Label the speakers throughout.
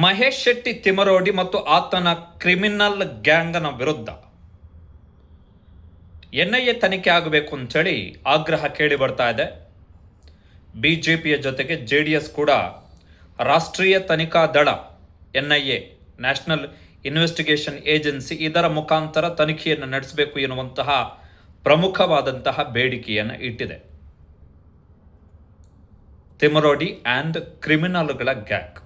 Speaker 1: ಮಹೇಶ್ ಶೆಟ್ಟಿ ತಿಮರೋಡಿ ಮತ್ತು ಆತನ ಕ್ರಿಮಿನಲ್ ಗ್ಯಾಂಗ್ನ ವಿರುದ್ಧ ಎನ್ ಐ ಎ ತನಿಖೆ ಆಗಬೇಕು ಅಂತೇಳಿ ಆಗ್ರಹ ಕೇಳಿ ಬರ್ತಾ ಇದೆ. ಬಿ ಜೆ ಪಿಯ ಜೊತೆಗೆ ಜೆ ಡಿ ಎಸ್ ಕೂಡ ರಾಷ್ಟ್ರೀಯ ತನಿಖಾ ದಳ N I A national investigation agency ಇದರ ಮುಖಾಂತರ ತನಿಖೆಯನ್ನು ನಡೆಸಬೇಕು ಎನ್ನುವಂತಹ ಪ್ರಮುಖವಾದಂತಹ ಬೇಡಿಕೆಯನ್ನು ಇಟ್ಟಿದೆ. ತಿಮರೋಡಿ ಆ್ಯಂಡ್ ಕ್ರಿಮಿನಲ್ಗಳ ಗ್ಯಾಂಗ್.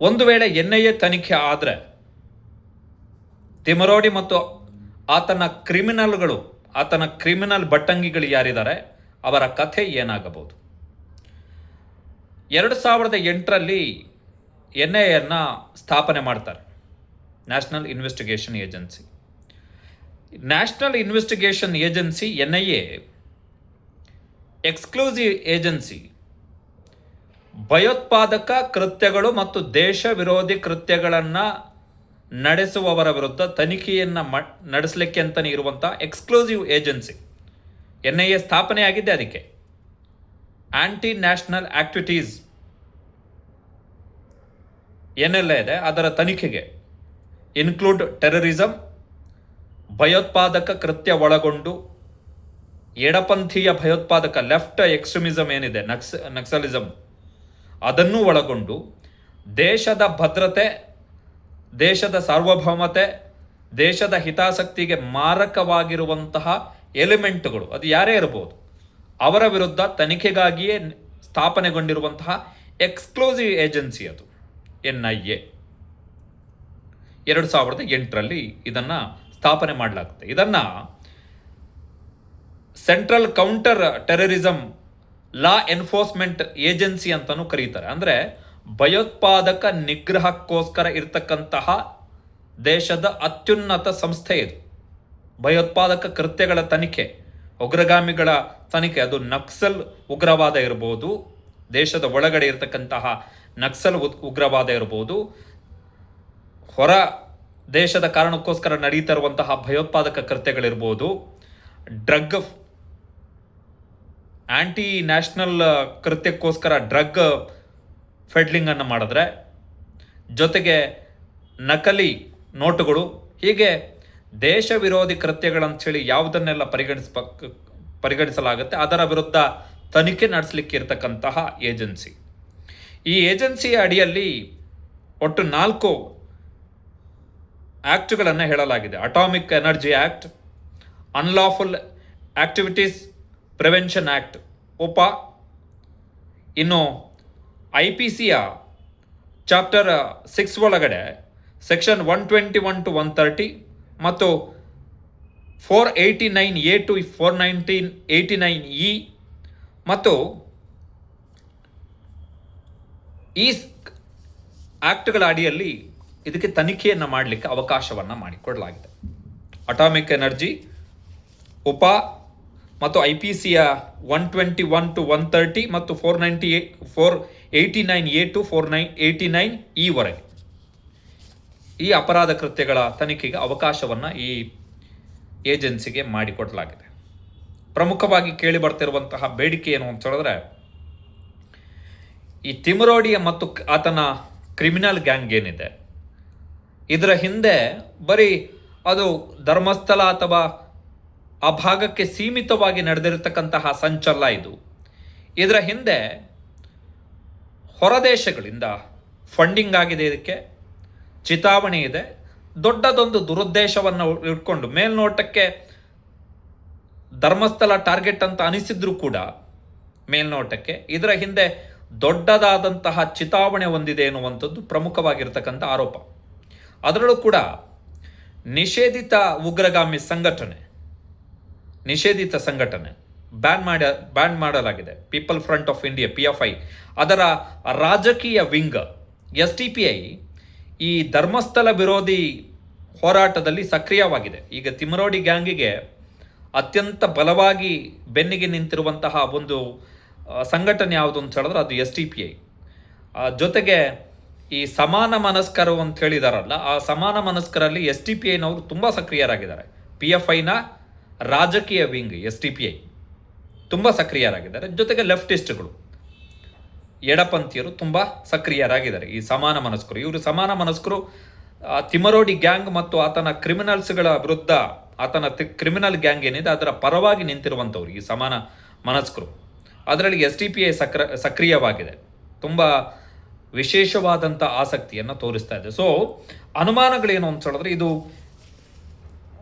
Speaker 1: ಒಂದು ವೇಳೆ ಎನ್ ಐ ಎ ತನಿಖೆ ಆದರೆ ತಿಮರೋಡಿ ಮತ್ತು ಆತನ ಕ್ರಿಮಿನಲ್ಗಳು, ಆತನ ಕ್ರಿಮಿನಲ್ ಬಟ್ಟಂಗಿಗಳು ಯಾರಿದ್ದಾರೆ, ಅವರ ಕಥೆ ಏನಾಗಬಹುದು? ಎರಡು ಸಾವಿರದ ಎಂಟರಲ್ಲಿ ಎನ್ ಐ ಎನ್ನು ಸ್ಥಾಪನೆ ಮಾಡ್ತಾರೆ national investigation agency. National investigation agency N I A exclusive agency ಭಯೋತ್ಪಾದಕ ಕೃತ್ಯಗಳು ಮತ್ತು ದೇಶ ವಿರೋಧಿ ಕೃತ್ಯಗಳನ್ನು ನಡೆಸುವವರ ವಿರುದ್ಧ ತನಿಖೆಯನ್ನು ಮ, ನಡೆಸಲಿಕ್ಕೆ ಅಂತಲೇ ಇರುವಂಥ exclusive agency N I A ಸ್ಥಾಪನೆಯಾಗಿದ್ದೆ ಅದಕ್ಕೆ. ಆ್ಯಂಟಿ ನ್ಯಾಷನಲ್ ಆ್ಯಕ್ಟಿವಿಟೀಸ್ ಏನೆಲ್ಲ ಇದೆ, ಅದರ ತನಿಖೆಗೆ ಇನ್ಕ್ಲೂಡ್ ಟೆರರಿಸಮ್ ಭಯೋತ್ಪಾದಕ ಕೃತ್ಯ ಒಳಗೊಂಡು ಎಡಪಂಥೀಯ ಭಯೋತ್ಪಾದಕ ಲೆಫ್ಟ್ ಎಕ್ಸ್ಟ್ರೀಮಿಸಮ್ ಏನಿದೆ, ನಕ್ಸ್ ನಕ್ಸಲಿಸಮ್ ಅದನ್ನು ಒಳಗೊಂಡು ದೇಶದ ಭದ್ರತೆ, ದೇಶದ ಸಾರ್ವಭೌಮತೆ, ದೇಶದ ಹಿತಾಸಕ್ತಿಗೆ ಮಾರಕವಾಗಿರುವಂತಹ ಎಲಿಮೆಂಟ್ಗಳು, ಅದು ಯಾರೇ ಇರಬಹುದು ಅವರ ವಿರುದ್ಧ ತನಿಖೆಗಾಗಿಯೇ ಸ್ಥಾಪನೆಗೊಂಡಿರುವಂತಹ ಎಕ್ಸ್ಕ್ಲೂಸಿವ್ ಏಜೆನ್ಸಿ ಅದು ಎನ್ ಐ ಎ ಎರಡು ಸಾವಿರದ ಎಂಟರಲ್ಲಿ ಇದನ್ನು ಸ್ಥಾಪನೆ ಮಾಡಲಾಗುತ್ತೆ. ಇದನ್ನು central counter terrorism law enforcement agency ಅಂತಲೂ ಕರೀತಾರೆ. ಅಂದರೆ ಭಯೋತ್ಪಾದಕ ನಿಗ್ರಹಕ್ಕೋಸ್ಕರ ಇರತಕ್ಕಂತಹ ದೇಶದ ಅತ್ಯುನ್ನತ ಸಂಸ್ಥೆ ಇದು. ಭಯೋತ್ಪಾದಕ ಕೃತ್ಯಗಳ ತನಿಖೆ, ಉಗ್ರಗಾಮಿಗಳ ತನಿಖೆ, ಅದು ನಕ್ಸಲ್ ಉಗ್ರವಾದ ಇರ್ಬೋದು, ದೇಶದ ಒಳಗಡೆ ಇರತಕ್ಕಂತಹ ನಕ್ಸಲ್ ಉಗ್ರವಾದ ಇರ್ಬೋದು, ಹೊರ ದೇಶದ ಕಾರಣಕ್ಕೋಸ್ಕರ ನಡೀತಾ ಇರುವಂತಹ ಭಯೋತ್ಪಾದಕ ಕೃತ್ಯಗಳಿರ್ಬೋದು, ಡ್ರಗ್ ಆಂಟಿ ನ್ಯಾಷನಲ್ ಕೃತ್ಯಕ್ಕೋಸ್ಕರ ಡ್ರಗ್ ಫೆಡ್ಲಿಂಗನ್ನು ಮಾಡಿದ್ರೆ, ಜೊತೆಗೆ ನಕಲಿ ನೋಟುಗಳು, ಹೀಗೆ ದೇಶ ವಿರೋಧಿ ಕೃತ್ಯಗಳಂಥೇಳಿ ಯಾವುದನ್ನೆಲ್ಲ ಪರಿಗಣಿಸ ಪರಿಗಣಿಸಲಾಗುತ್ತೆ, ಅದರ ವಿರುದ್ಧ ತನಿಖೆ ನಡೆಸಲಿಕ್ಕೆ ಇರತಕ್ಕಂತಹ ಏಜೆನ್ಸಿ. ಈ ಏಜೆನ್ಸಿಯ ಅಡಿಯಲ್ಲಿ ಒಟ್ಟು ನಾಲ್ಕು ಆ್ಯಕ್ಟ್ಗಳನ್ನು ಹೇಳಲಾಗಿದೆ. Atomic energy act unlawful activities prevention act ಒಪ್ಪ? ಇನ್ನು ಐ ಪಿ ಸಿಯ ಚಾಪ್ಟರ್ ಸಿಕ್ಸ್ ಒಳಗಡೆ section one twenty one to one thirty ಮತ್ತು four eighty nine A to four nineteen eighty nine E ಮತ್ತು ಈ ಆ್ಯಕ್ಟ್ಗಳ ಅಡಿಯಲ್ಲಿ ಇದಕ್ಕೆ ತನಿಖೆಯನ್ನು ಮಾಡಲಿಕ್ಕೆ ಅವಕಾಶವನ್ನು ಮಾಡಿಕೊಡಲಾಗಿದೆ. ಅಟಾಮಿಕ್ ಎನರ್ಜಿ ಉಪ ಮತ್ತು ಐ ಪಿ ಸಿಯ one twenty one to one thirty ಮತ್ತು four ninety A four eighty nine A to four nine eighty nine ಈವರೆಗೆ ಈ ಅಪರಾಧ ಕೃತ್ಯಗಳ ತನಿಖೆಗೆ ಅವಕಾಶವನ್ನು ಈ ಏಜೆನ್ಸಿಗೆ ಮಾಡಿಕೊಡಲಾಗಿದೆ. ಪ್ರಮುಖವಾಗಿ ಕೇಳಿ ಬರ್ತಿರುವಂತಹ ಬೇಡಿಕೆ ಏನು ಅಂತ ಹೇಳಿದ್ರೆ, ಈ ತಿಮರೋಡಿಯ ಮತ್ತು ಆತನ ಕ್ರಿಮಿನಲ್ ಗ್ಯಾಂಗ್ ಏನಿದೆ, ಇದರ ಹಿಂದೆ ಬರೀ ಅದು ಧರ್ಮಸ್ಥಳ ಅಥವಾ ಆ ಭಾಗಕ್ಕೆ ಸೀಮಿತವಾಗಿ ನಡೆದಿರತಕ್ಕಂತಹ ಸಂಚಲ್ಲ ಇದು. ಇದರ ಹಿಂದೆ ಹೊರದೇಶಗಳಿಂದ ಫಂಡಿಂಗ್ ಆಗಿದೆ ಇದಕ್ಕೆ, ಚಿತಾವಣೆ ಇದೆ. ದೊಡ್ಡದೊಂದು ದುರುದ್ದೇಶವನ್ನು ಇಟ್ಕೊಂಡು ಮೇಲ್ನೋಟಕ್ಕೆ ಧರ್ಮಸ್ಥಳ ಟಾರ್ಗೆಟ್ ಅಂತ ಅನಿಸಿದ್ರೂ ಕೂಡ ಮೇಲ್ನೋಟಕ್ಕೆ, ಇದರ ಹಿಂದೆ ದೊಡ್ಡದಾದಂತಹ ಚಿತಾವಣೆ ಹೊಂದಿದೆ ಎನ್ನುವಂಥದ್ದು ಪ್ರಮುಖವಾಗಿರ್ತಕ್ಕಂಥ ಆರೋಪ. ಅದರಲ್ಲೂ ಕೂಡ ನಿಷೇಧಿತ ಉಗ್ರಗಾಮಿ ಸಂಘಟನೆ ನಿಷೇಧಿತ ಸಂಘಟನೆ. ಬ್ಯಾನ್ ಮಾಡ ಬ್ಯಾನ್ ಮಾಡಲಾಗಿದೆ. People Front of India P F I ಅದರ ರಾಜಕೀಯ wing S T P I ಈ ಧರ್ಮಸ್ಥಳ ವಿರೋಧಿ ಹೋರಾಟದಲ್ಲಿ ಸಕ್ರಿಯವಾಗಿದೆ. ಈಗ ತಿಮರೋಡಿ ಗ್ಯಾಂಗಿಗೆ ಅತ್ಯಂತ ಬಲವಾಗಿ ಬೆನ್ನಿಗೆ ನಿಂತಿರುವಂತಹ ಒಂದು ಸಂಘಟನೆ ಯಾವುದು ಅಂತ ಹೇಳಿದ್ರೆ ಅದು ಎಸ್ ಟಿ ಪಿ ಐ ಜೊತೆಗೆ ಈ ಸಮಾನ ಮನಸ್ಕರು ಅಂತ ಹೇಳಿದಾರಲ್ಲ, ಆ ಸಮಾನ ಮನಸ್ಕರಲ್ಲಿ ಎಸ್ ಟಿ ಪಿ ಐನವರು ತುಂಬ ಸಕ್ರಿಯರಾಗಿದ್ದಾರೆ. ಪಿ ಎಫ್ ಐನ ರಾಜಕೀಯ wing S T P I ತುಂಬ ಸಕ್ರಿಯರಾಗಿದ್ದಾರೆ. ಜೊತೆಗೆ ಲೆಫ್ಟಿಸ್ಟ್ಗಳು ಎಡಪಂಥೀಯರು ತುಂಬ ಸಕ್ರಿಯರಾಗಿದ್ದಾರೆ. ಈ ಸಮಾನ ಮನಸ್ಕರು. ಇವರು ಸಮಾನ ಮನಸ್ಕರು ತಿಮರೋಡಿ ಗ್ಯಾಂಗ್ ಮತ್ತು ಆತನ ಕ್ರಿಮಿನಲ್ಸ್ಗಳ ವಿರುದ್ಧ, ಆತನ ಕ್ರಿಮಿನಲ್ ಗ್ಯಾಂಗ್ ಏನಿದೆ, ಅದರ ಪರವಾಗಿ ನಿಂತಿರುವಂಥವ್ರು ಈ ಸಮಾನ ಮನಸ್ಕರು. ಅದರಲ್ಲಿ ಎಸ್ ಟಿ ಪಿ ಐ ಸಕ್ರ, ಸಕ್ರಿಯವಾಗಿದೆ. ತುಂಬ ವಿಶೇಷವಾದಂಥ ಆಸಕ್ತಿಯನ್ನು ತೋರಿಸ್ತಾ ಇದೆ. ಸೊ ಅನುಮಾನಗಳೇನು ಅಂತ ಹೇಳಿದ್ರೆ, ಇದು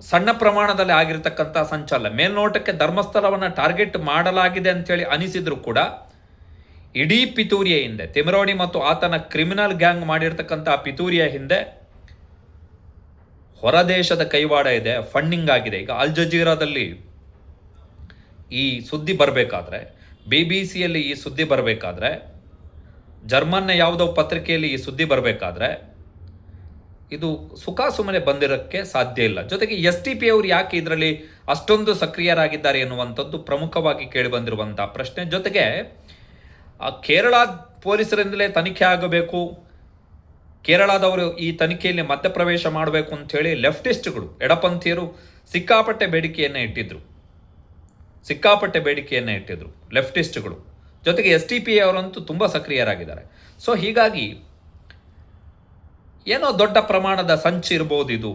Speaker 1: ಸಣ್ಣ ಪ್ರಮಾಣದಲ್ಲಿ ಆಗಿರತಕ್ಕಂಥ ಸಂಚಲನ ಮೇಲ್ನೋಟಕ್ಕೆ ಧರ್ಮಸ್ಥಳವನ್ನು ಟಾರ್ಗೆಟ್ ಮಾಡಲಾಗಿದೆ ಅಂತೇಳಿ ಅನಿಸಿದ್ರು ಕೂಡ ಇಡೀ ಪಿತೂರಿಯ ಹಿಂದೆ, ತಿಮರೋಣಿ ಮತ್ತು ಆತನ ಕ್ರಿಮಿನಲ್ ಗ್ಯಾಂಗ್ ಮಾಡಿರ್ತಕ್ಕಂಥ ಪಿತೂರಿಯ ಹಿಂದೆ ಹೊರದೇಶದ ಕೈವಾಡ ಇದೆ, ಫಂಡಿಂಗ್ ಆಗಿದೆ. ಈಗ ಅಲ್ ಜಜೀರಾದಲ್ಲಿ ಈ ಸುದ್ದಿ ಬರಬೇಕಾದ್ರೆ ಬಿ ಬಿ ಸಿಯಲ್ಲಿ ಈ ಸುದ್ದಿ ಬರಬೇಕಾದ್ರೆ, ಜರ್ಮನ್ನ ಯಾವುದೋ ಪತ್ರಿಕೆಯಲ್ಲಿ ಈ ಸುದ್ದಿ ಬರಬೇಕಾದ್ರೆ ಇದು ಸುಖ ಸುಮ್ಮನೆ ಬಂದಿರೋಕ್ಕೆ ಸಾಧ್ಯ ಇಲ್ಲ. ಜೊತೆಗೆ ಎಸ್ ಟಿ ಪಿ ಅವರು ಯಾಕೆ ಇದರಲ್ಲಿ ಅಷ್ಟೊಂದು ಸಕ್ರಿಯರಾಗಿದ್ದಾರೆ ಎನ್ನುವಂಥದ್ದು ಪ್ರಮುಖವಾಗಿ ಕೇಳಿಬಂದಿರುವಂಥ ಪ್ರಶ್ನೆ. ಜೊತೆಗೆ ಕೇರಳ ಪೊಲೀಸರಿಂದಲೇ ತನಿಖೆ ಆಗಬೇಕು. ಕೇರಳದವರು ಈ ತನಿಖೆಯಲ್ಲಿ ಮಧ್ಯಪ್ರವೇಶ ಮಾಡಬೇಕು ಅಂಥೇಳಿ ಲೆಫ್ಟಿಸ್ಟ್ಗಳು, ಎಡಪಂಥೀಯರು ಸಿಕ್ಕಾಪಟ್ಟೆ ಬೇಡಿಕೆಯನ್ನು ಇಟ್ಟಿದ್ರು. ಸಿಕ್ಕಾಪಟ್ಟೆ ಬೇಡಿಕೆಯನ್ನು ಇಟ್ಟಿದ್ರು ಲೆಫ್ಟಿಸ್ಟ್ಗಳು. ಜೊತೆಗೆ ಎಸ್ ಟಿ ಪಿ ಅವರಂತೂ ತುಂಬ ಸಕ್ರಿಯರಾಗಿದ್ದಾರೆ. ಸೊ ಹೀಗಾಗಿ ಏನೋ ದೊಡ್ಡ ಪ್ರಮಾಣದ ಸಂಚು ಇರ್ಬೋದು ಇದು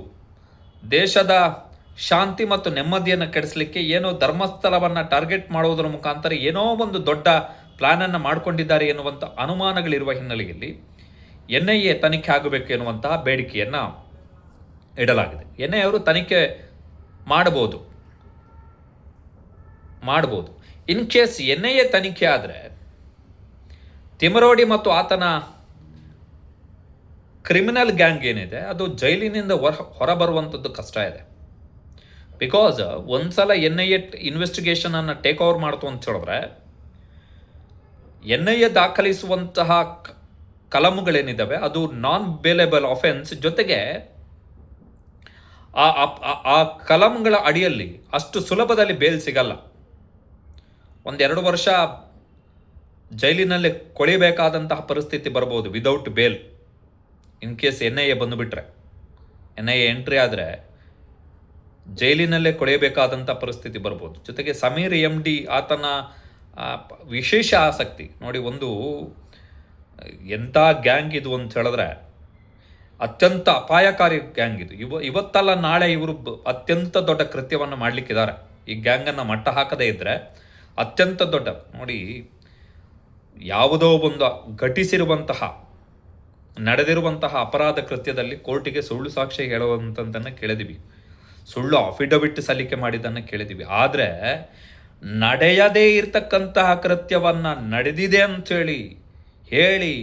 Speaker 1: ದೇಶದ ಶಾಂತಿ ಮತ್ತು ನೆಮ್ಮದಿಯನ್ನು ಕೆಡಿಸಲಿಕ್ಕೆ ಏನೋ ಧರ್ಮಸ್ಥಳವನ್ನು ಟಾರ್ಗೆಟ್ ಮಾಡುವುದರ ಮುಖಾಂತರ ಏನೋ ಒಂದು ದೊಡ್ಡ ಪ್ಲಾನನ್ನು ಮಾಡಿಕೊಂಡಿದ್ದಾರೆ ಎನ್ನುವಂಥ ಅನುಮಾನಗಳಿರುವ ಹಿನ್ನೆಲೆಯಲ್ಲಿ ಎನ್ ಐ ಎ ತನಿಖೆ ಆಗಬೇಕು ಎನ್ನುವಂತಹ ಬೇಡಿಕೆಯನ್ನು ಇಡಲಾಗಿದೆ. ಎನ್ ಐ ಅವರು ತನಿಖೆ ಮಾಡಬಹುದು ಮಾಡ್ಬೋದು. In case N I A ತನಿಖೆ ಆದರೆ ತಿಮರೋಡಿ ಮತ್ತು ಆತನ ಕ್ರಿಮಿನಲ್ ಗ್ಯಾಂಗ್ ಏನಿದೆ, ಅದು ಜೈಲಿನಿಂದ ಹೊರ, ಹೊರಬರುವಂಥದ್ದು ಕಷ್ಟ ಇದೆ. ಬಿಕಾಸ್ ಒಂದ್ಸಲ ಎನ್ ಐ ಎ ಇನ್ವೆಸ್ಟಿಗೇಷನನ್ನು ಟೇಕ್ ಓವರ್ ಮಾಡ್ತು ಅಂತ ಹೇಳಿದ್ರೆ ಎನ್ ಐ ಎ ದಾಖಲಿಸುವಂತಹ ಕಲಮುಗಳೇನಿದ್ದಾವೆ ಅದು ನಾನ್ ಬೇಲೆಬಲ್ ಅಫೆನ್ಸ್ ಜೊತೆಗೆ ಆ, ಆ- ಕಲಂಗಳ ಅಡಿಯಲ್ಲಿ ಅಷ್ಟು ಸುಲಭದಲ್ಲಿ ಬೇಲ್ ಸಿಗಲ್ಲ. ಒಂದೆರಡು ವರ್ಷ ಜೈಲಿನಲ್ಲಿ ಕೊಳಿಬೇಕಾದಂತಹ ಪರಿಸ್ಥಿತಿ ಬರ್ಬೋದು without bail in case N I A ಬಂದುಬಿಟ್ರೆ ಎನ್ ಐ ಎ ಎಂಟ್ರಿ ಆದರೆ ಜೈಲಿನಲ್ಲೇ ಕೊಳೆಯಬೇಕಾದಂಥ ಪರಿಸ್ಥಿತಿ ಬರ್ಬೋದು. ಜೊತೆಗೆ ಸಮೀರ್ ಎಂ ಡಿ ಆತನ ವಿಶೇಷ ಆಸಕ್ತಿ, ನೋಡಿ ಒಂದು ಎಂಥ ಗ್ಯಾಂಗ್ ಇದು ಅಂತ ಹೇಳಿದ್ರೆ ಅತ್ಯಂತ ಅಪಾಯಕಾರಿ ಗ್ಯಾಂಗ್ ಇದು. ಇವ, ಇವತ್ತಲ್ಲ ನಾಳೆ ಇವರು ಅತ್ಯಂತ ದೊಡ್ಡ ಕೃತ್ಯವನ್ನು ಮಾಡಲಿಕ್ಕಿದ್ದಾರೆ. ಈ ಗ್ಯಾಂಗನ್ನು ಮಟ್ಟ ಹಾಕದೇ ಇದ್ದರೆ ಅತ್ಯಂತ ದೊಡ್ಡ, ನೋಡಿ, ಯಾವುದೋ ಒಂದು ಘಟಿಸಿರುವಂತಹ ನಡೆದಿರುವಂತಹ ಅಪರಾಧ ಕೃತ್ಯದಲ್ಲಿ ಕೋರ್ಟಿಗೆ ಸುಳ್ಳು ಸಾಕ್ಷಿ ಹೇಳುವಂಥದ್ದನ್ನು ಕೇಳಿದೀವಿ. ಸುಳ್ಳು ಅಫಿಡವಿಟ್ ಸಲ್ಲಿಕೆ ಮಾಡಿದ್ದನ್ನು ಕೇಳಿದೀವಿ. ಆದರೆ ನಡೆಯದೇ ಇರತಕ್ಕಂತಹ ಕೃತ್ಯವನ್ನು ನಡೆದಿದೆ ಅಂಥೇಳಿ ಹೇಳಿ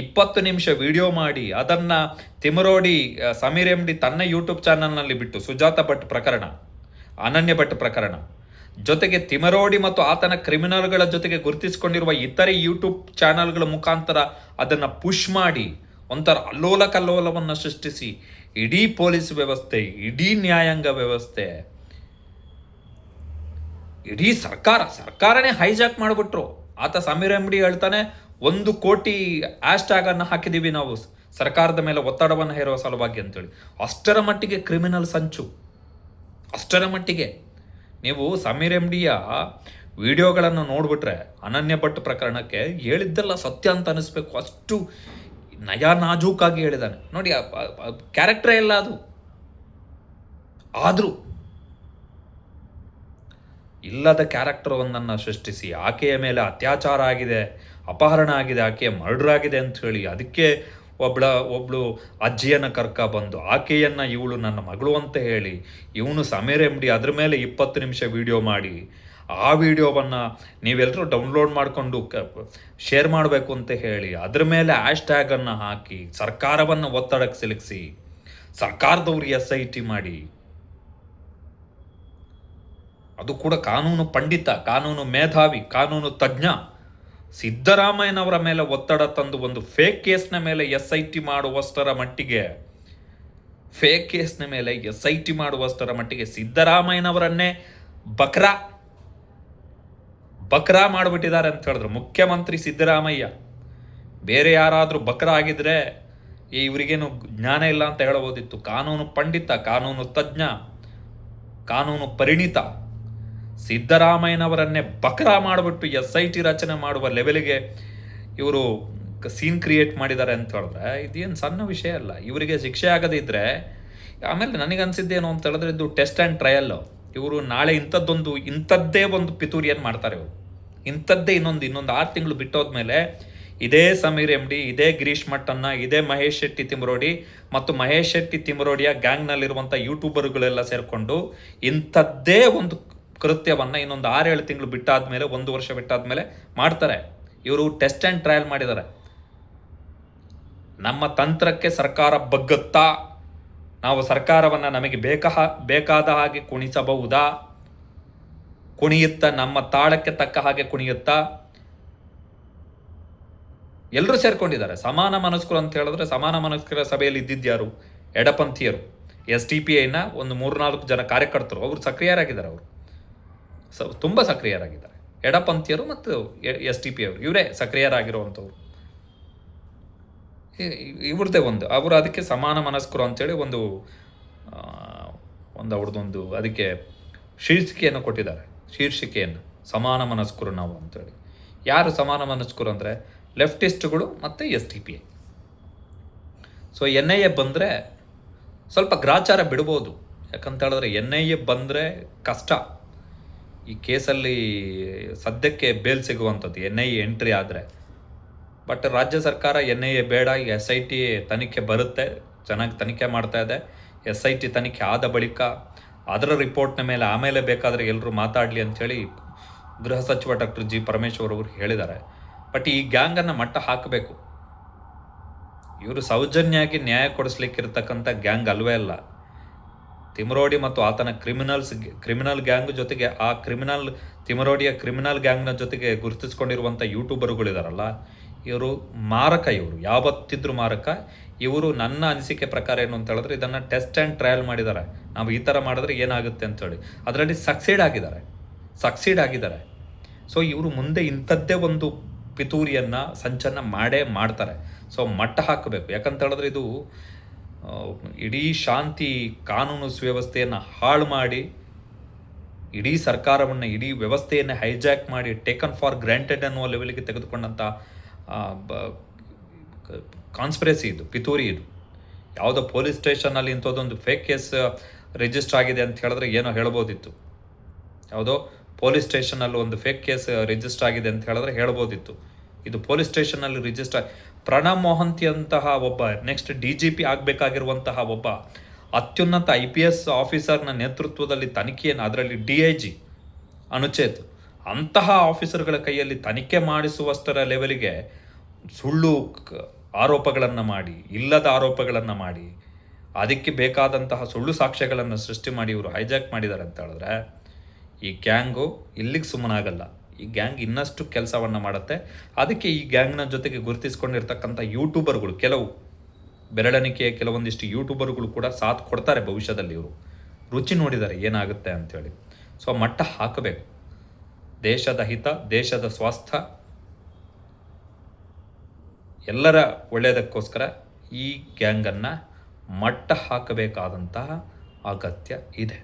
Speaker 1: ಇಪ್ಪತ್ತು ನಿಮಿಷ ವಿಡಿಯೋ ಮಾಡಿ ಅದನ್ನು ತಿಮರೋಡಿ ಸಮೀರ್ ಎಂ ಡಿ ತನ್ನ ಯೂಟ್ಯೂಬ್ ಚಾನಲ್ನಲ್ಲಿ ಬಿಟ್ಟು ಸುಜಾತ ಭಟ್ ಪ್ರಕರಣ, ಅನನ್ಯ ಭಟ್ ಪ್ರಕರಣ ಜೊತೆಗೆ ತಿಮರೋಡಿ ಮತ್ತು ಆತನ ಕ್ರಿಮಿನಲ್ಗಳ ಜೊತೆಗೆ ಗುರುತಿಸಿಕೊಂಡಿರುವ ಇತರೆ ಯೂಟ್ಯೂಬ್ ಚಾನಲ್ಗಳ ಮುಖಾಂತರ ಅದನ್ನು ಪುಷ್ ಮಾಡಿ, ಒಂಥರ ಅಲ್ಲೋಲ ಕಲ್ಲೋಲವನ್ನು ಸೃಷ್ಟಿಸಿ, ಇಡೀ ಪೊಲೀಸ್ ವ್ಯವಸ್ಥೆ, ಇಡೀ ನ್ಯಾಯಾಂಗ ವ್ಯವಸ್ಥೆ, ಇಡೀ ಸರ್ಕಾರ, ಸರ್ಕಾರನೇ ಹೈಜಾಕ್ ಮಾಡಿಬಿಟ್ರು. ಆತ ಸಮೀರ್ ಎಂ ಹೇಳ್ತಾನೆ, ಒಂದು ಕೋಟಿ ಅನ್ನು ಹಾಕಿದ್ದೀವಿ ನಾವು, ಸರ್ಕಾರದ ಮೇಲೆ ಒತ್ತಡವನ್ನು ಹೇರುವ ಸಲುವಾಗಿ ಅಂತೇಳಿ. ಅಷ್ಟರ ಮಟ್ಟಿಗೆ ಕ್ರಿಮಿನಲ್ ಸಂಚು, ಅಷ್ಟರ ಮಟ್ಟಿಗೆ. ನೀವು ಸಮೀರ್ ಎಂ ಡಿಯ ವಿಡಿಯೋಗಳನ್ನು ನೋಡಿಬಿಟ್ರೆ ಅನನ್ಯ ಭಟ್ ಪ್ರಕರಣಕ್ಕೆ ಹೇಳಿದ್ದೆಲ್ಲ ಸತ್ಯ ಅಂತ ಅನಿಸ್ಬೇಕು. ಅಷ್ಟು ನಯ ನಾಜೂಕಾಗಿ ಹೇಳಿದ್ದಾನೆ. ನೋಡಿ ಕ್ಯಾರೆಕ್ಟ್ರೇ ಇಲ್ಲ ಅದು. ಆದರೂ ಇಲ್ಲದ ಕ್ಯಾರೆಕ್ಟರ್ ಒಂದನ್ನು ಸೃಷ್ಟಿಸಿ ಆಕೆಯ ಮೇಲೆ ಅತ್ಯಾಚಾರ ಆಗಿದೆ, ಅಪಹರಣ ಆಗಿದೆ, ಆಕೆಯ ಮರ್ಡರ್ ಆಗಿದೆ ಅಂತ ಹೇಳಿ ಅದಕ್ಕೆ ಒಬ್ಳ ಒಬ್ಬಳು ಅಜ್ಜಿಯನ್ನು ಕರ್ಕ ಬಂದು, ಆಕೆಯನ್ನು ಇವಳು ನನ್ನ ಮಗಳು ಅಂತ ಹೇಳಿ, ಇವನು ಸಮೀರ್ ಎಂ ಡಿ ಅದ್ರ ಮೇಲೆ ಇಪ್ಪತ್ತು ನಿಮಿಷ ವಿಡಿಯೋ ಮಾಡಿ, ಆ ವಿಡಿಯೋವನ್ನು ನೀವೆಲ್ಲರೂ ಡೌನ್ಲೋಡ್ ಮಾಡಿಕೊಂಡು ಶೇರ್ ಮಾಡಬೇಕು ಅಂತ ಹೇಳಿ, ಅದ್ರ ಮೇಲೆ ಆ್ಯಶ್ ಟ್ಯಾಗನ್ನು ಹಾಕಿ, ಸರ್ಕಾರವನ್ನು ಒತ್ತಡಕ್ಕೆ ಸಿಲುಕಿಸಿ, ಸರ್ಕಾರದವ್ರು ಎಸ್ ಐ ಟಿ ಮಾಡಿ. ಅದು ಕೂಡ ಕಾನೂನು ಪಂಡಿತ, ಕಾನೂನು ಮೇಧಾವಿ, ಕಾನೂನು ತಜ್ಞ. ಸಿದ್ದರಾಮಯ್ಯನವರ ಮೇಲೆ ಒತ್ತಡ ತಂದು ಒಂದು ಫೇಕ್ ಕೇಸ್ನ ಮೇಲೆ ಎಸ್ ಐ ಟಿ ಮಾಡುವಷ್ಟರ ಮಟ್ಟಿಗೆ ಫೇಕ್ ಕೇಸ್ನ ಮೇಲೆ ಎಸ್ ಐ ಟಿ ಮಾಡುವಷ್ಟರ ಮಟ್ಟಿಗೆ ಸಿದ್ದರಾಮಯ್ಯನವರನ್ನೇ ಬಕ್ರಾ ಬಕ್ರಾ ಮಾಡಿಬಿಟ್ಟಿದ್ದಾರೆ ಅಂತ ಹೇಳಿದ್ರು. ಮುಖ್ಯಮಂತ್ರಿ ಸಿದ್ದರಾಮಯ್ಯ, ಬೇರೆ ಯಾರಾದರೂ ಬಕ್ರ ಆಗಿದ್ರೆ ಈ ಇವರಿಗೇನು ಜ್ಞಾನ ಇಲ್ಲ ಅಂತ ಹೇಳಬಹುದಿತ್ತು. ಕಾನೂನು ಪಂಡಿತ, ಕಾನೂನು ತಜ್ಞ, ಕಾನೂನು ಪರಿಣಿತ. ಸಿದ್ದರಾಮಯ್ಯನವರನ್ನೇ ಬಕ್ರಾ ಮಾಡಿಬಿಟ್ಟು ಎಸ್ ಐ ಟಿ ರಚನೆ ಮಾಡುವ ಲೆವೆಲ್ಗೆ ಇವರು ಸೀನ್ ಕ್ರಿಯೇಟ್ ಮಾಡಿದ್ದಾರೆ ಅಂತ ಹೇಳಿದ್ರೆ, ಇದೇನು ಸಣ್ಣ ವಿಷಯ ಅಲ್ಲ. ಇವರಿಗೆ ಶಿಕ್ಷೆ ಆಗದಿದ್ದರೆ ಆಮೇಲೆ ನನಗೆ ಅನಿಸಿದ್ದೇನು ಅಂತ ಹೇಳಿದ್ರೆ ಇದು ಟೆಸ್ಟ್ ಆ್ಯಂಡ್ ಟ್ರಯಲ್ ಇವರು ನಾಳೆ ಇಂಥದ್ದೊಂದು, ಇಂಥದ್ದೇ ಒಂದು ಪಿತೂರಿಯನ್ನು ಮಾಡ್ತಾರೆ ಇವರು? ಇಂಥದ್ದೇ ಇನ್ನೊಂದು ಇನ್ನೊಂದು ಆರು ತಿಂಗಳು ಬಿಟ್ಟೋದ್ಮೇಲೆ ಇದೇ ಸಮೀರ್ ಎಂ ಡಿ ಇದೇ ಗಿರೀಶ್ ಮಟ್ಟನ್ನ ಇದೇ ಮಹೇಶ್ ಶೆಟ್ಟಿ ತಿಮರೋಡಿ ಮತ್ತು ಮಹೇಶ್ ಶೆಟ್ಟಿ ತಿಮರೋಡಿಯ ಗ್ಯಾಂಗ್ನಲ್ಲಿರುವಂಥ ಯೂಟ್ಯೂಬರ್ಗಳೆಲ್ಲ ಸೇರಿಕೊಂಡು ಇಂಥದ್ದೇ ಒಂದು ಕೃತ್ಯವನ್ನು ಇನ್ನೊಂದು ಆರೇಳು ತಿಂಗಳು ಬಿಟ್ಟಾದ್ಮೇಲೆ, ಒಂದು ವರ್ಷ ಬಿಟ್ಟಾದ್ಮೇಲೆ ಮಾಡ್ತಾರೆ. ಇವರು ಟೆಸ್ಟ್ ಆ್ಯಂಡ್ ಟ್ರಯಲ್ ಮಾಡಿದ್ದಾರೆ. ನಮ್ಮ ತಂತ್ರಕ್ಕೆ ಸರ್ಕಾರ ಬಗ್ಗುತ್ತಾ? ನಾವು ಸರ್ಕಾರವನ್ನು ನಮಗೆ ಬೇಕ, ಬೇಕಾದ ಹಾಗೆ ಕುಣಿಸಬಹುದಾ? ಕುಣಿಯುತ್ತಾ? ನಮ್ಮ ತಾಳಕ್ಕೆ ತಕ್ಕ ಹಾಗೆ ಕುಣಿಯುತ್ತಾ? ಎಲ್ಲರೂ ಸೇರ್ಕೊಂಡಿದ್ದಾರೆ. ಸಮಾನ ಮನಸ್ಕರು ಅಂತ ಹೇಳಿದ್ರೆ ಸಮಾನ ಮನಸ್ಕರ ಸಭೆಯಲ್ಲಿ ಇದ್ದಿದ್ಯಾರು ಎಡಪಂಥೀಯರು. ಎಸ್ ಡಿ ಪಿ ಐನ ಒಂದು ಮೂರ್ನಾಲ್ಕು ಜನ ಕಾರ್ಯಕರ್ತರು. ಅವರು ಸಕ್ರಿಯರಾಗಿದ್ದಾರೆ ಅವರು. ಸ ತುಂಬ ಸಕ್ರಿಯರಾಗಿದ್ದಾರೆ. ಎಡಪಂಥೀಯರು ಮತ್ತು ಎಸ್ ಟಿ ಪಿ ಅವರು ಇವರೇ ಸಕ್ರಿಯರಾಗಿರುವಂಥವ್ರು. ಇವ್ರದ್ದೇ ಒಂದು. ಅವರು ಅದಕ್ಕೆ ಸಮಾನ ಮನಸ್ಕರು ಅಂತೇಳಿ ಒಂದು ಒಂದು ಅವ್ರದ್ದೊಂದು ಅದಕ್ಕೆ ಶೀರ್ಷಿಕೆಯನ್ನು ಕೊಟ್ಟಿದ್ದಾರೆ. ಶೀರ್ಷಿಕೆಯನ್ನು, ಸಮಾನ ಮನಸ್ಕರು ನಾವು ಅಂತೇಳಿ. ಯಾರು ಸಮಾನ ಮನಸ್ಕರು ಅಂದರೆ ಲೆಫ್ಟಿಸ್ಟ್ಗಳು ಮತ್ತು S T P I. So N I A ಬಂದರೆ ಸ್ವಲ್ಪ ಗ್ರಾಚಾರ ಬಿಡ್ಬೋದು. ಯಾಕಂತ ಹೇಳಿದ್ರೆ ಎನ್ ಐ ಎ ಬಂದರೆ ಕಷ್ಟ. ಈ ಕೇಸಲ್ಲಿ ಸದ್ಯಕ್ಕೆ ಬೇಲ್ ಸಿಗುವಂಥದ್ದು ಎನ್ ಐ ಎಂಟ್ರಿ ಆದರೆ. ಬಟ್ ರಾಜ್ಯ ಸರ್ಕಾರ ಎನ್ ಐ ಎ ಬೇಡ ಈ ಎಸ್ ಐ ಟಿ ತನಿಖೆ ಬರುತ್ತೆ, ಚೆನ್ನಾಗಿ ತನಿಖೆ ಮಾಡ್ತಾ ಇದೆ. ಎಸ್ ಐ ಟಿ ತನಿಖೆ ಆದ ಬಳಿಕ ಅದರ ರಿಪೋರ್ಟ್ನ ಮೇಲೆ ಆಮೇಲೆ ಬೇಕಾದರೆ ಎಲ್ಲರೂ ಮಾತಾಡಲಿ ಅಂಥೇಳಿ ಗೃಹ ಸಚಿವ ಡಾಕ್ಟರ್ ಜಿ ಪರಮೇಶ್ವರ್ ಅವರು ಹೇಳಿದ್ದಾರೆ. ಬಟ್ ಈ ಗ್ಯಾಂಗನ್ನು ಮಟ್ಟ ಹಾಕಬೇಕು. ಇವರು ಸೌಜನ್ಯಾಗಿ ನ್ಯಾಯ ಕೊಡಿಸ್ಲಿಕ್ಕಿರ್ತಕ್ಕಂಥ ಗ್ಯಾಂಗ್ ಅಲ್ವೇ ಅಲ್ಲ. ತಿಮರೋಡಿ ಮತ್ತು ಆತನ ಕ್ರಿಮಿನಲ್ಸ್ ಕ್ರಿಮಿನಲ್ ಗ್ಯಾಂಗ್ ಜೊತೆಗೆ ಆ ಕ್ರಿಮಿನಲ್ ತಿಮರೋಡಿಯ ಕ್ರಿಮಿನಲ್ ಗ್ಯಾಂಗ್ನ ಜೊತೆಗೆ ಗುರುತಿಸ್ಕೊಂಡಿರುವಂಥ ಯೂಟ್ಯೂಬರ್ಗಳಿದಾರಲ್ಲ, ಇವರು ಮಾರಕ ಇವರು. ಯಾವತ್ತಿದ್ರು ಮಾರಕ. ಇವರು ನನ್ನ ಅನಿಸಿಕೆ ಪ್ರಕಾರ ಏನು ಅಂತ ಹೇಳಿದ್ರೆ ಇದನ್ನು ಟೆಸ್ಟ್ ಆ್ಯಂಡ್ ಟ್ರಯಲ್ ಮಾಡಿದ್ದಾರೆ ನಾವು ಈ ಥರ ಮಾಡಿದ್ರೆ ಏನಾಗುತ್ತೆ ಅಂತೇಳಿ ಅದರಲ್ಲಿ ಸಕ್ಸೀಡ್ ಆಗಿದ್ದಾರೆ ಸಕ್ಸೀಡ್ ಆಗಿದ್ದಾರೆ ಸೊ ಇವರು ಮುಂದೆ ಇಂಥದ್ದೇ ಒಂದು ಪಿತೂರಿಯನ್ನು, ಸಂಚನ್ನ ಮಾಡೇ ಮಾಡ್ತಾರೆ. ಸೊ ಮಟ್ಟ ಹಾಕಬೇಕು. ಯಾಕಂತ ಹೇಳಿದ್ರೆ ಇದು ಇಡೀ ಶಾಂತಿ ಕಾನೂನು ಸುವ್ಯವಸ್ಥೆಯನ್ನು ಹಾಳು ಮಾಡಿ, ಇಡೀ ಸರ್ಕಾರವನ್ನು, ಇಡೀ ವ್ಯವಸ್ಥೆಯನ್ನು ಹೈಜಾಕ್ ಮಾಡಿ ಟೇಕನ್ ಫಾರ್ ಗ್ರಾಂಟೆಡ್ ಅನ್ನುವ ಲೆವೆಲ್ಗೆ ತೆಗೆದುಕೊಂಡಂಥ ಕಾನ್ಸ್ಪಿರಸಿ ಇದು, ಪಿತೂರಿ ಇದು. ಯಾವುದೋ ಪೊಲೀಸ್ ಸ್ಟೇಷನ್ನಲ್ಲಿ ಇಂಥದ್ದೊಂದು ಫೇಕ್ ಕೇಸ್ ರಿಜಿಸ್ಟರ್ ಆಗಿದೆ ಅಂತ ಹೇಳಿದ್ರೆ ಏನೋ ಹೇಳ್ಬೋದಿತ್ತು. ಯಾವುದೋ ಪೊಲೀಸ್ ಸ್ಟೇಷನಲ್ಲಿ ಒಂದು ಫೇಕ್ ಕೇಸ್ ರಿಜಿಸ್ಟರ್ ಆಗಿದೆ ಅಂತ ಹೇಳಿದ್ರೆ ಹೇಳ್ಬೋದಿತ್ತು. ಇದು ಪೊಲೀಸ್ ಸ್ಟೇಷನಲ್ಲಿ ರಿಜಿಸ್ಟರ್ ಪ್ರಣಬ್ ಮೊಹಂತಿ ಅಂತಹ ಒಬ್ಬ ನೆಕ್ಸ್ಟ್ ಡಿ ಜಿ ಪಿ ಆಗಬೇಕಾಗಿರುವಂತಹ ಒಬ್ಬ ಅತ್ಯುನ್ನತ ಐ ಪಿ ಎಸ್ ಆಫೀಸರ್ನ ನೇತೃತ್ವದಲ್ಲಿ ತನಿಖೆಯನ್ನು ಅದರಲ್ಲಿ ಡಿ ಐ ಜಿ ಅನುಚೇತ್, ಅಂತಹ ಆಫೀಸರ್ಗಳ ಕೈಯಲ್ಲಿ ತನಿಖೆ ಮಾಡಿಸುವಷ್ಟರ ಲೆವೆಲಿಗೆ ಸುಳ್ಳು ಆರೋಪಗಳನ್ನು ಮಾಡಿ, ಇಲ್ಲದ ಆರೋಪಗಳನ್ನು ಮಾಡಿ, ಅದಕ್ಕೆ ಬೇಕಾದಂತಹ ಸುಳ್ಳು ಸಾಕ್ಷ್ಯಗಳನ್ನು ಸೃಷ್ಟಿ ಮಾಡಿ ಇವರು ಹೈಜಾಕ್ ಮಾಡಿದ್ದಾರೆ ಅಂತ ಹೇಳಿದ್ರೆ, ಈ ಗ್ಯಾಂಗು ಇಲ್ಲಿಗೆ ಸುಮ್ಮನಾಗಲ್ಲ. ಈ ಗ್ಯಾಂಗ್ ಇನ್ನಷ್ಟು ಕೆಲಸವನ್ನು ಮಾಡುತ್ತೆ. ಅದಕ್ಕೆ ಈ ಗ್ಯಾಂಗ್ನ ಜೊತೆಗೆ ಗುರುತಿಸ್ಕೊಂಡಿರ್ತಕ್ಕಂಥ ಯೂಟ್ಯೂಬರ್ಗಳು ಕೆಲವು ಬೆರಳೆಣಿಕೆಯ ಕೆಲವೊಂದಿಷ್ಟು ಯೂಟ್ಯೂಬರ್ಗಳು ಕೂಡ ಸಾಥ್ ಕೊಡ್ತಾರೆ ಭವಿಷ್ಯದಲ್ಲಿ ಇವರು. ರುಚಿ ನೋಡಿದ್ದಾರೆ ಏನಾಗುತ್ತೆ ಅಂಥೇಳಿ ಸೊ ಮಟ್ಟ ಹಾಕಬೇಕು. ದೇಶದ ಹಿತ, ದೇಶದ ಸ್ವಾಸ್ಥ್ಯ ಎಲ್ಲರ ಒಳ್ಳೆಯದಕ್ಕೋಸ್ಕರ ಈ ಗ್ಯಾಂಗನ್ನು ಮಟ್ಟ ಹಾಕಬೇಕಾದಂತಹ ಅಗತ್ಯ ಇದೆ.